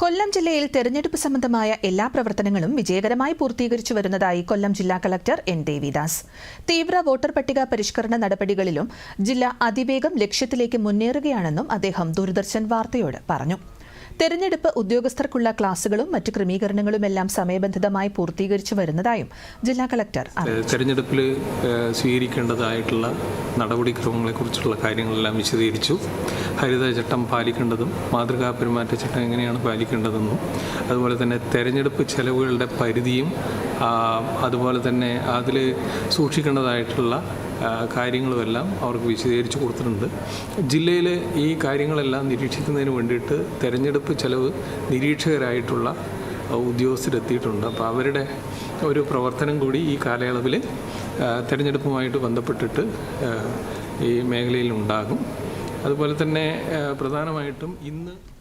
കൊല്ലം ജില്ലയിൽ തെരഞ്ഞെടുപ്പ് സംബന്ധമായ എല്ലാ പ്രവർത്തനങ്ങളും വിജയകരമായി പൂർത്തീകരിച്ചു വരുന്നതായി കൊല്ലം ജില്ലാ കളക്ടർ എൻ ദേവിദാസ്. തീവ്ര വോട്ടർ പട്ടിക പരിഷ്കരണ നടപടികളിലും ജില്ല അതിവേഗം ലക്ഷ്യത്തിലേക്ക് മുന്നേറുകയാണെന്നും അദ്ദേഹം ദൂരദർശൻ വാർത്തയോട് പറഞ്ഞു. തെരഞ്ഞെടുപ്പ് ഉദ്യോഗസ്ഥർക്കുള്ള ക്ലാസുകളും മറ്റ് ക്രമീകരണങ്ങളുമെല്ലാം സമയബന്ധിതമായി പൂർത്തീകരിച്ചു വരുന്നതായും ജില്ലാ കളക്ടർ തെരഞ്ഞെടുപ്പിൽ സ്വീകരിക്കേണ്ടതായിട്ടുള്ള നടപടിക്രമങ്ങളെക്കുറിച്ചുള്ള കാര്യങ്ങളെല്ലാം വിശദീകരിച്ചു. ഹരിത ചട്ടം പാലിക്കേണ്ടതും മാതൃകാ പെരുമാറ്റച്ചട്ടം എങ്ങനെയാണ് പാലിക്കേണ്ടതെന്നും അതുപോലെ തന്നെ തെരഞ്ഞെടുപ്പ് ചെലവുകളുടെ പരിധിയും അതുപോലെ തന്നെ അതിൽ സൂക്ഷിക്കേണ്ടതായിട്ടുള്ള കാര്യങ്ങളുമെല്ലാം അവർക്ക് വിശദീകരിച്ച് കൊടുത്തിട്ടുണ്ട്. ജില്ലയിലെ ഈ കാര്യങ്ങളെല്ലാം നിരീക്ഷിക്കുന്നതിന് വേണ്ടിയിട്ട് തെരഞ്ഞെടുപ്പ് ചെലവ് നിരീക്ഷകരായിട്ടുള്ള ഉദ്യോഗസ്ഥരെത്തിയിട്ടുണ്ട്. അപ്പോൾ അവരുടെ ഒരു പ്രവർത്തനം കൂടി ഈ കാലയളവിൽ തിരഞ്ഞെടുപ്പുമായിട്ട് ബന്ധപ്പെട്ടിട്ട് ഈ മേഖലയിൽ ഉണ്ടാകും. അതുപോലെ തന്നെ പ്രധാനമായിട്ടും ഇന്ന്